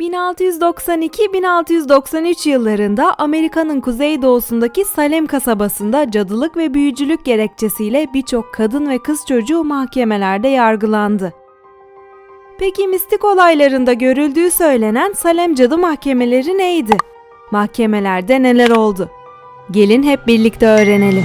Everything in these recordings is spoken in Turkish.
1692-1693 yıllarında Amerika'nın kuzeydoğusundaki Salem kasabasında cadılık ve büyücülük gerekçesiyle birçok kadın ve kız çocuğu mahkemelerde yargılandı. Peki mistik olaylarında görüldüğü söylenen Salem cadı mahkemeleri neydi? Mahkemelerde neler oldu? Gelin hep birlikte öğrenelim.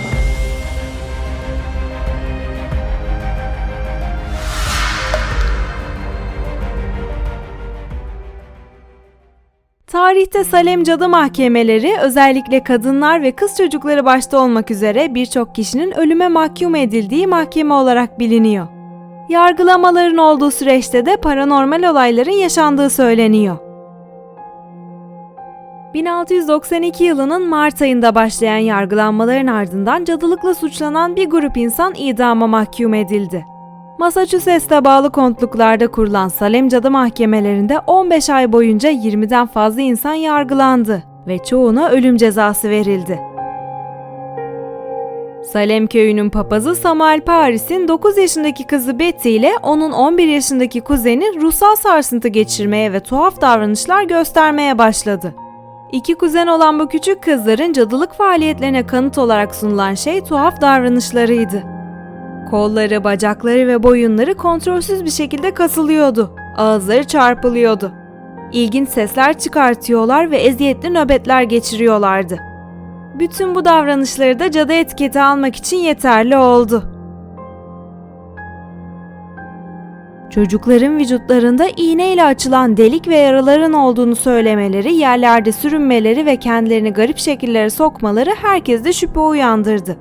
Tarihte Salem cadı mahkemeleri özellikle kadınlar ve kız çocukları başta olmak üzere birçok kişinin ölüme mahkum edildiği mahkeme olarak biliniyor. Yargılamaların olduğu süreçte de paranormal olayların yaşandığı söyleniyor. 1692 yılının Mart ayında başlayan yargılanmaların ardından cadılıkla suçlanan bir grup insan idama mahkum edildi. Massachusetts'te bağlı kontluklarda kurulan Salem Cadı Mahkemelerinde 15 ay boyunca 20'den fazla insan yargılandı ve çoğuna ölüm cezası verildi. Salem köyünün papazı Samuel Paris'in 9 yaşındaki kızı Betty ile onun 11 yaşındaki kuzeni ruhsal sarsıntı geçirmeye ve tuhaf davranışlar göstermeye başladı. İki kuzen olan bu küçük kızların cadılık faaliyetlerine kanıt olarak sunulan şey tuhaf davranışlarıydı. Kolları, bacakları ve boyunları kontrolsüz bir şekilde kasılıyordu. Ağızları çarpılıyordu. İlginç sesler çıkartıyorlar ve eziyetli nöbetler geçiriyorlardı. Bütün bu davranışları da cadı etiketi almak için yeterli oldu. Çocukların vücutlarında iğneyle açılan delik ve yaraların olduğunu söylemeleri, yerlerde sürünmeleri ve kendilerini garip şekillere sokmaları herkeste şüphe uyandırdı.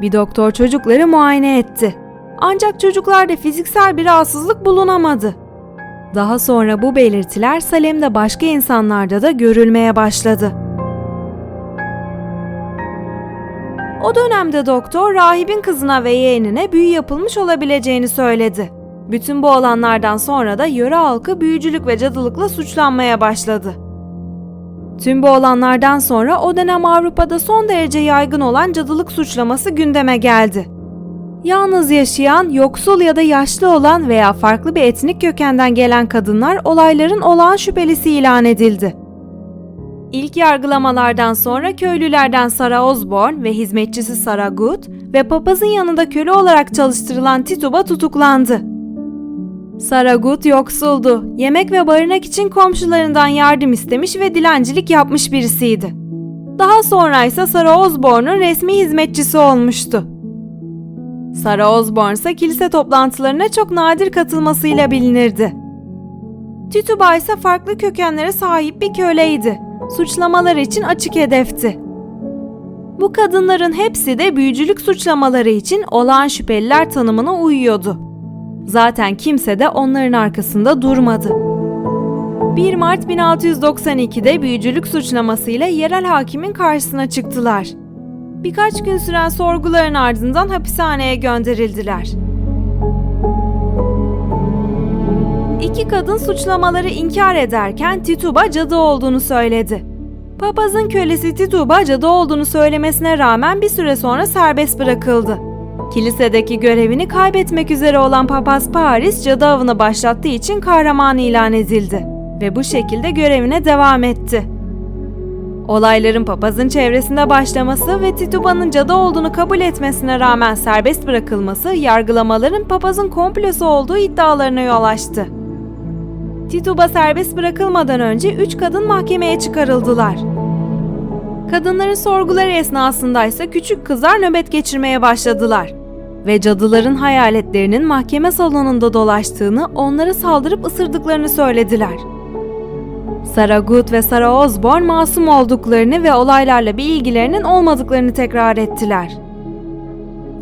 Bir doktor çocukları muayene etti. Ancak çocuklarda fiziksel bir rahatsızlık bulunamadı. Daha sonra bu belirtiler Salem'de başka insanlarda da görülmeye başladı. O dönemde doktor rahibin kızına ve yeğenine büyü yapılmış olabileceğini söyledi. Bütün bu olanlardan sonra da yöre halkı büyücülük ve cadılıkla suçlanmaya başladı. Tüm bu olanlardan sonra o dönem Avrupa'da son derece yaygın olan cadılık suçlaması gündeme geldi. Yalnız yaşayan, yoksul ya da yaşlı olan veya farklı bir etnik kökenden gelen kadınlar olayların olağan şüphelisi ilan edildi. İlk yargılamalardan sonra köylülerden Sarah Osborne ve hizmetçisi Sarah Good ve papazın yanında köle olarak çalıştırılan Tituba tutuklandı. Sarah Good yoksuldu. Yemek ve barınak için komşularından yardım istemiş ve dilencilik yapmış birisiydi. Daha sonra ise Sarah Osborne'un resmi hizmetçisi olmuştu. Sarah Osborne ise kilise toplantılarına çok nadir katılmasıyla bilinirdi. Tituba ise farklı kökenlere sahip bir köleydi. Suçlamalar için açık hedefti. Bu kadınların hepsi de büyücülük suçlamaları için olağan şüpheliler tanımına uyuyordu. Zaten kimse de onların arkasında durmadı. 1 Mart 1692'de büyücülük suçlamasıyla yerel hakimin karşısına çıktılar. Birkaç gün süren sorguların ardından hapishaneye gönderildiler. İki kadın suçlamaları inkar ederken Tituba cadı olduğunu söyledi. Papazın kölesi Tituba cadı olduğunu söylemesine rağmen bir süre sonra serbest bırakıldı. Kilisedeki görevini kaybetmek üzere olan papaz Paris cadı avını başlattığı için kahraman ilan edildi ve bu şekilde görevine devam etti. Olayların papazın çevresinde başlaması ve Tituba'nın cadı olduğunu kabul etmesine rağmen serbest bırakılması yargılamaların papazın komplosu olduğu iddialarına yol açtı. Tituba serbest bırakılmadan önce üç kadın mahkemeye çıkarıldılar. Kadınların sorguları esnasında ise küçük kızlar nöbet geçirmeye başladılar ve cadıların hayaletlerinin mahkeme salonunda dolaştığını, onlara saldırıp ısırdıklarını söylediler. Sarah Good ve Sarah Osborne masum olduklarını ve olaylarla bir ilgilerinin olmadıklarını tekrar ettiler.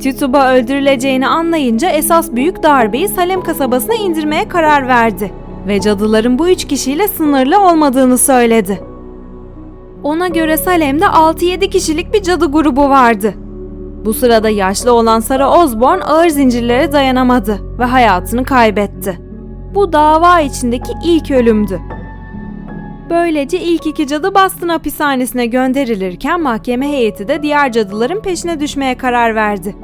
Tituba öldürüleceğini anlayınca esas büyük darbeyi Salem kasabasına indirmeye karar verdi ve cadıların bu üç kişiyle sınırlı olmadığını söyledi. Ona göre Salem'de 6-7 kişilik bir cadı grubu vardı. Bu sırada yaşlı olan Sarah Osborne ağır zincirlere dayanamadı ve hayatını kaybetti. Bu dava içindeki ilk ölümdü. Böylece ilk iki cadı Boston hapishanesine gönderilirken mahkeme heyeti de diğer cadıların peşine düşmeye karar verdi.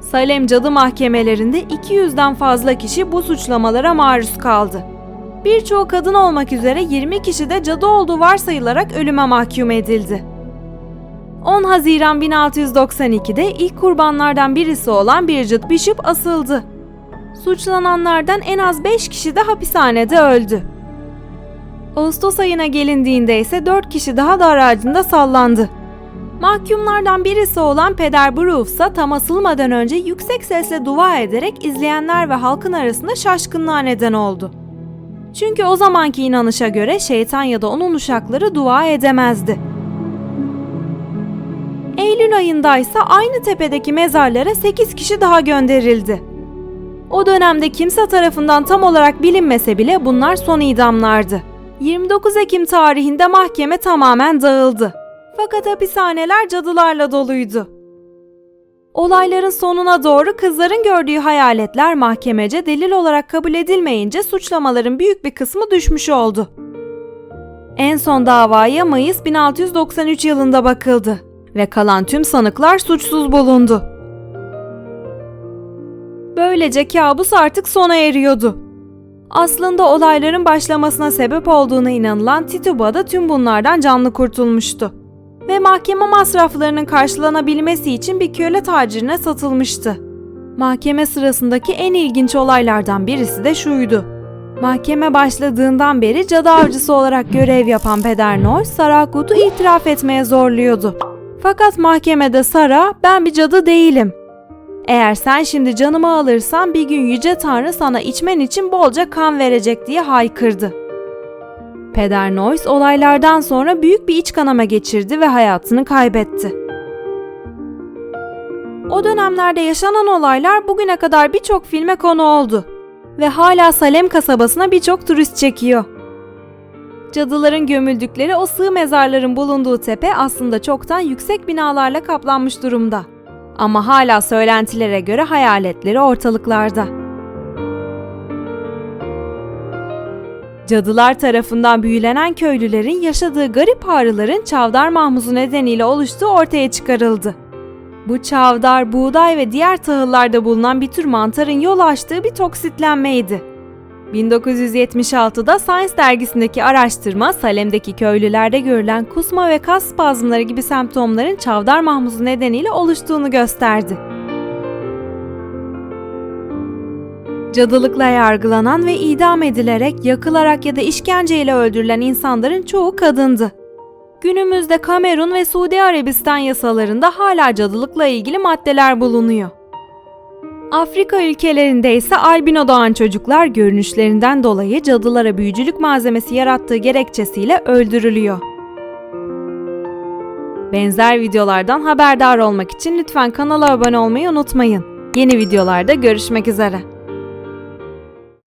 Salem cadı mahkemelerinde 200'den fazla kişi bu suçlamalara maruz kaldı. Birçoğu kadın olmak üzere 20 kişi de cadı olduğu varsayılarak ölüme mahkum edildi. 10 Haziran 1692'de ilk kurbanlardan birisi olan Bridget Bishop asıldı. Suçlananlardan en az 5 kişi de hapishanede öldü. Ağustos ayına gelindiğinde ise 4 kişi daha dar ağacında sallandı. Mahkumlardan birisi olan Peder Bruce tam asılmadan önce yüksek sesle dua ederek izleyenler ve halkın arasında şaşkınlığa neden oldu. Çünkü o zamanki inanışa göre şeytan ya da onun uşakları dua edemezdi. Eylül ayında ise aynı tepedeki mezarlara 8 kişi daha gönderildi. O dönemde kimse tarafından tam olarak bilinmese bile bunlar son idamlardı. 29 Ekim tarihinde mahkeme tamamen dağıldı. Fakat hapishaneler cadılarla doluydu. Olayların sonuna doğru kızların gördüğü hayaletler mahkemece delil olarak kabul edilmeyince suçlamaların büyük bir kısmı düşmüş oldu. En son davaya Mayıs 1693 yılında bakıldı ve kalan tüm sanıklar suçsuz bulundu. Böylece kabus artık sona eriyordu. Aslında olayların başlamasına sebep olduğuna inanılan Tituba da tüm bunlardan canlı kurtulmuştu. Ve mahkeme masraflarının karşılanabilmesi için bir köle tacirine satılmıştı. Mahkeme sırasındaki en ilginç olaylardan birisi de şuydu. Mahkeme başladığından beri cadı avcısı olarak görev yapan Peder Noy, Sarah Good'u itiraf etmeye zorluyordu. Fakat mahkemede Sara, ben bir cadı değilim. Eğer sen şimdi canımı alırsan bir gün Yüce Tanrı sana içmen için bolca kan verecek diye haykırdı. Peder Noyes olaylardan sonra büyük bir iç kanama geçirdi ve hayatını kaybetti. O dönemlerde yaşanan olaylar bugüne kadar birçok filme konu oldu ve hala Salem kasabasına birçok turist çekiyor. Cadıların gömüldükleri o sığ mezarların bulunduğu tepe aslında çoktan yüksek binalarla kaplanmış durumda. Ama hala söylentilere göre hayaletleri ortalıklarda. Cadılar tarafından büyülenen köylülerin yaşadığı garip ağrıların çavdar mahmuzu nedeniyle oluştuğu ortaya çıkarıldı. Bu çavdar, buğday ve diğer tahıllarda bulunan bir tür mantarın yol açtığı bir toksitlenmeydi. 1976'da Science dergisindeki araştırma Salem'deki köylülerde görülen kusma ve kas spazmları gibi semptomların çavdar mahmuzu nedeniyle oluştuğunu gösterdi. Cadılıkla yargılanan ve idam edilerek, yakılarak ya da işkenceyle öldürülen insanların çoğu kadındı. Günümüzde Kamerun ve Suudi Arabistan yasalarında hala cadılıkla ilgili maddeler bulunuyor. Afrika ülkelerinde ise albino doğan çocuklar görünüşlerinden dolayı cadılara büyücülük malzemesi yarattığı gerekçesiyle öldürülüyor. Benzer videolardan haberdar olmak için lütfen kanala abone olmayı unutmayın. Yeni videolarda görüşmek üzere.